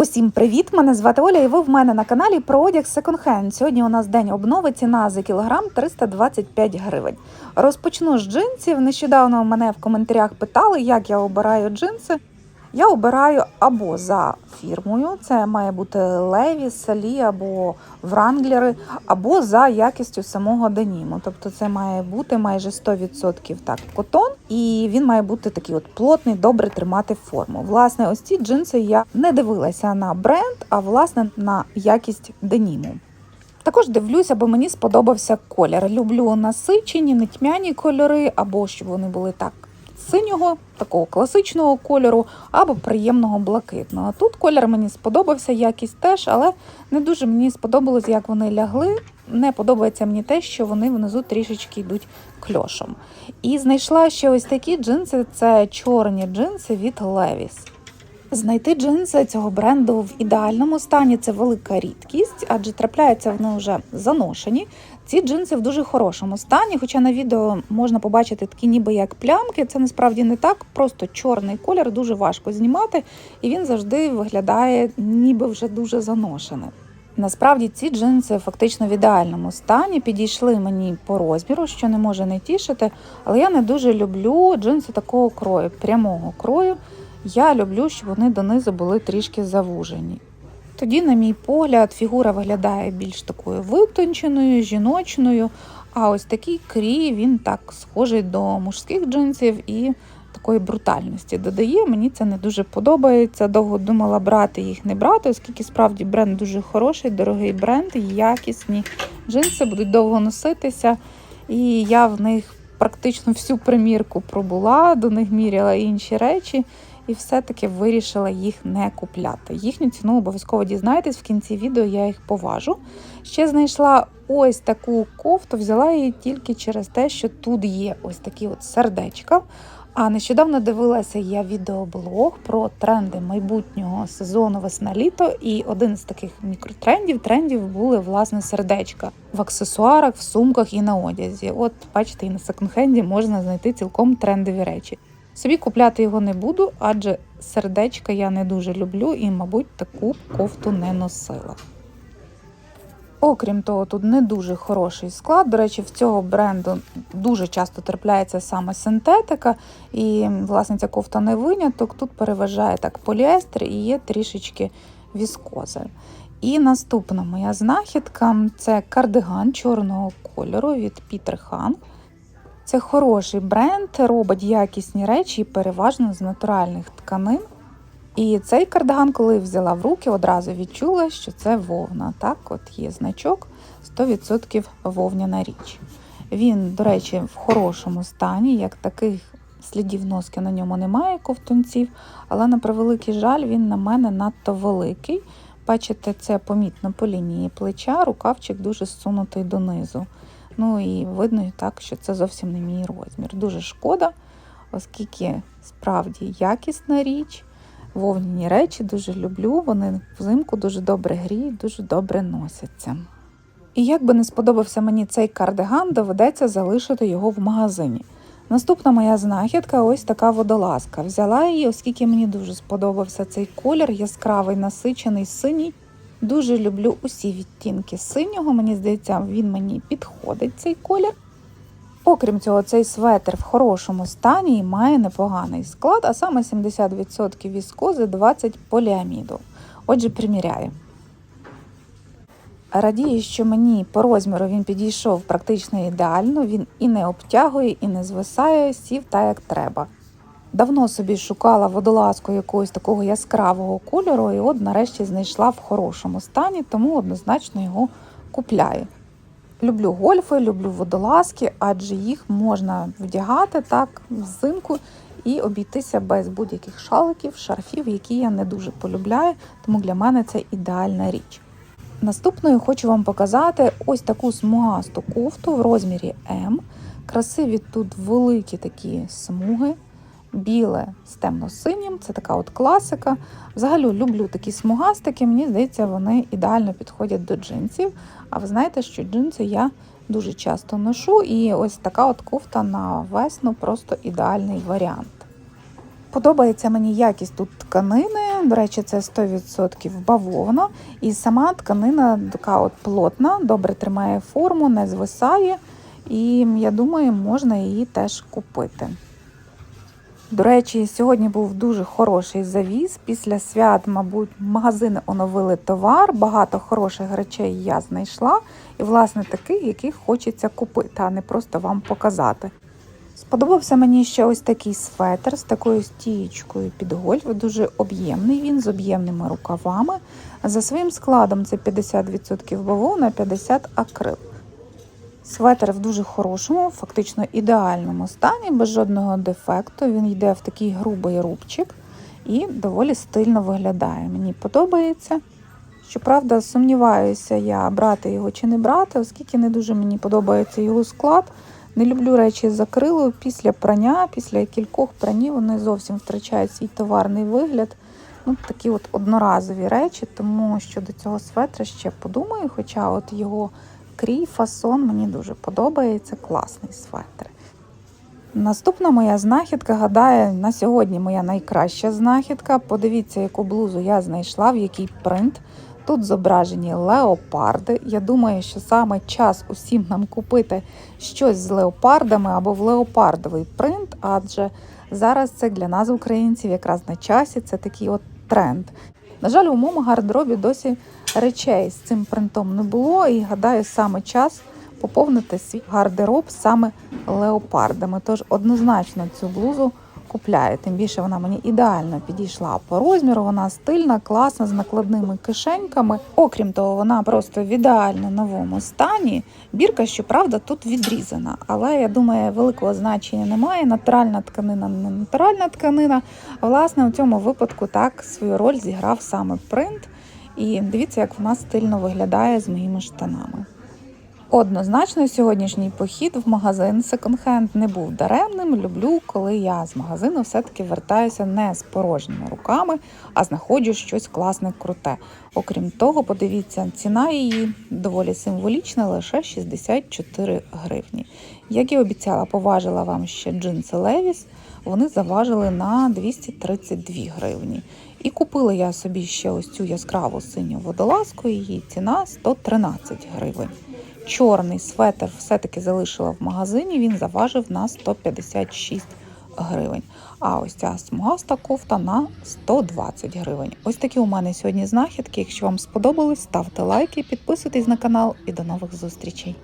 Усім привіт! Мене звати Оля, і ви в мене на каналі про одяг секонд-хенд. Сьогодні у нас день обнови. Ціна за кілограм 325 гривень. Розпочну з джинсів. Нещодавно мене в коментарях питали, як я обираю джинси. Я обираю або за фірмою, це має бути Леві, Салі або Вранглери, або за якістю самого деніму. Тобто це має бути майже 100% так котон, і він має бути такий от плотний, добре тримати форму. Власне, ось ці джинси я не дивилася на бренд, а власне на якість деніму. Також дивлюся, бо мені сподобався колір. Люблю насичені, нетьмяні кольори, або щоб вони були так синього, такого класичного кольору, або приємного блакитного. Тут колір мені сподобався, якість теж, але не дуже мені сподобалось, як вони лягли. Не подобається мені те, що вони внизу трішечки йдуть кльошом. І знайшла ще ось такі джинси: це чорні джинси від Levi's. Знайти джинси цього бренду в ідеальному стані це велика рідкість, адже трапляються вони вже заношені. Ці джинси в дуже хорошому стані, хоча на відео можна побачити такі ніби як плямки. Це насправді не так, просто чорний колір дуже важко знімати, і він завжди виглядає ніби вже дуже заношеним. Насправді ці джинси фактично в ідеальному стані підійшли мені по розміру, що не може не тішити, але я не дуже люблю джинси такого крою, прямого крою. Я люблю, щоб вони донизу були трішки завужені. Тоді, на мій погляд, фігура виглядає більш такою витонченою, жіночною. А ось такий крій він так схожий до мужських джинсів і такої брутальності додає. Мені це не дуже подобається. Довго думала брати їх не брати, оскільки справді бренд дуже хороший, дорогий бренд, якісні джинси будуть довго носитися. І я в них практично всю примірку пробула, до них міряла інші речі і все-таки вирішила їх не купляти. Їхню ціну обов'язково дізнаєтесь, в кінці відео я їх поважу. Ще знайшла ось таку кофту, взяла її тільки через те, що тут є ось такі от сердечка. А нещодавно дивилася я відеоблог про тренди майбутнього сезону весна-літо, і один з таких мікротрендів трендів були власне сердечка в аксесуарах, в сумках і на одязі. От бачите, і на секонд-хенді можна знайти цілком трендові речі. Собі купляти його не буду, адже сердечка я не дуже люблю і, мабуть, таку кофту не носила. Окрім того, тут не дуже хороший склад. До речі, в цього бренду дуже часто трапляється саме синтетика, і, власне, ця кофта не виняток. Тут переважає так поліестер і є трішечки віскози. І наступна моя знахідка це кардиган чорного кольору від Peter Hang. Це хороший бренд, робить якісні речі, переважно з натуральних тканин. І цей кардиган, коли взяла в руки, одразу відчула, що це вовна. Так, от є значок 100% вовняна річ. Він, до речі, в хорошому стані, як таких слідів носки на ньому немає ковтунців, але на превеликий жаль, він на мене надто великий. Бачите, це помітно по лінії плеча, рукавчик дуже зсунутий донизу. Ну і видно так, що це зовсім не мій розмір. Дуже шкода, оскільки справді якісна річ, вовняні речі дуже люблю, вони взимку дуже добре гріють, дуже добре носяться. І як би не сподобався мені цей кардиган, доведеться залишити його в магазині. Наступна моя знахідка ось така водолазка. Взяла її, оскільки мені дуже сподобався цей колір, яскравий, насичений, синій. Дуже люблю усі відтінки синього. Мені здається, він мені підходить цей колір. Окрім цього, цей светр в хорошому стані і має непоганий склад, а саме 70% віскози, 20% поліаміду. Отже, приміряю. Радію, що мені по розміру він підійшов практично ідеально, він і не обтягує, і не звисає, сів так, як треба. Давно собі шукала водолазку якогось такого яскравого кольору, і от нарешті знайшла в хорошому стані, тому однозначно його купляю. Люблю гольфи, люблю водолазки, адже їх можна вдягати так взимку і обійтися без будь-яких шаликів, шарфів, які я не дуже полюбляю, тому для мене це ідеальна річ. Наступною хочу вам показати ось таку смугасту кофту в розмірі М. Красиві тут великі такі смуги біле з темно-синім, це така от класика. Взагалі люблю такі смугастики, мені здається, вони ідеально підходять до джинсів. А ви знаєте, що джинси я дуже часто ношу, і ось така от кофта на весну просто ідеальний варіант. Подобається мені якість тут тканини, До речі, це 100% бавовна. І сама тканина така от плотна, добре тримає форму, не звисає. І я думаю, можна її теж купити. До речі, сьогодні був дуже хороший завіз. Після свят, мабуть, магазини оновили товар. Багато хороших речей я знайшла. І, власне, таких, яких хочеться купити, а не просто вам показати. Сподобався мені ще ось такий светр з такою стієчкою під гольф. Дуже об'ємний він з об'ємними рукавами. За своїм складом це 50% бавовна, 50% акрил. Светр в дуже хорошому, фактично ідеальному стані, без жодного дефекту. Він йде в такий грубий рубчик і доволі стильно виглядає. Мені подобається. Щоправда, сумніваюся я брати його чи не брати, оскільки не дуже мені подобається його склад. Не люблю речі з акрилу після прання, після кількох пранів вони зовсім втрачають свій товарний вигляд. Ну, Такі от одноразові речі, тому що до цього светра ще подумаю, хоча от його крій, фасон мені дуже подобається, класний светр. Наступна моя знахідка, гадаю, на сьогодні моя найкраща знахідка. Подивіться, яку блузу я знайшла, в який принт. Тут зображені леопарди. Я думаю, що саме час усім нам купити щось з леопардами або в леопардовий принт, адже зараз це для нас, українців, якраз на часі. Це такий от тренд. На жаль, у моєму гардеробі досі речей з цим принтом не було, і гадаю, саме час поповнити свій гардероб саме леопардами. Тож однозначно цю блузу купляю. Тим більше вона мені ідеально підійшла по розміру. Вона стильна, класна, з накладними кишеньками. Окрім того, вона просто в ідеально новому стані. Бірка, щоправда, тут відрізана, але я думаю, великого значення немає. Натуральна тканина, не натуральна тканина. Власне, у цьому випадку так свою роль зіграв саме принт. І дивіться, як вона стильно виглядає з моїми штанами. Однозначно, сьогоднішній похід в магазин секонд-хенд не був даремним. Люблю, коли я з магазину все-таки вертаюся не з порожніми руками, а знаходжу щось класне, круте. Окрім того, подивіться, ціна її доволі символічна, лише 64 гривні. Як і обіцяла, поважила вам ще джинси Левіс. Вони заважили на 232 гривні. І купила я собі ще ось цю яскраву синю водолазку, її ціна 113 гривень. Чорний светр все-таки залишила в магазині, він заважив на 156 гривень. А ось ця смугаста кофта на 120 гривень. Ось такі у мене сьогодні знахідки. Якщо вам сподобалось, ставте лайки, підписуйтесь на канал і до нових зустрічей.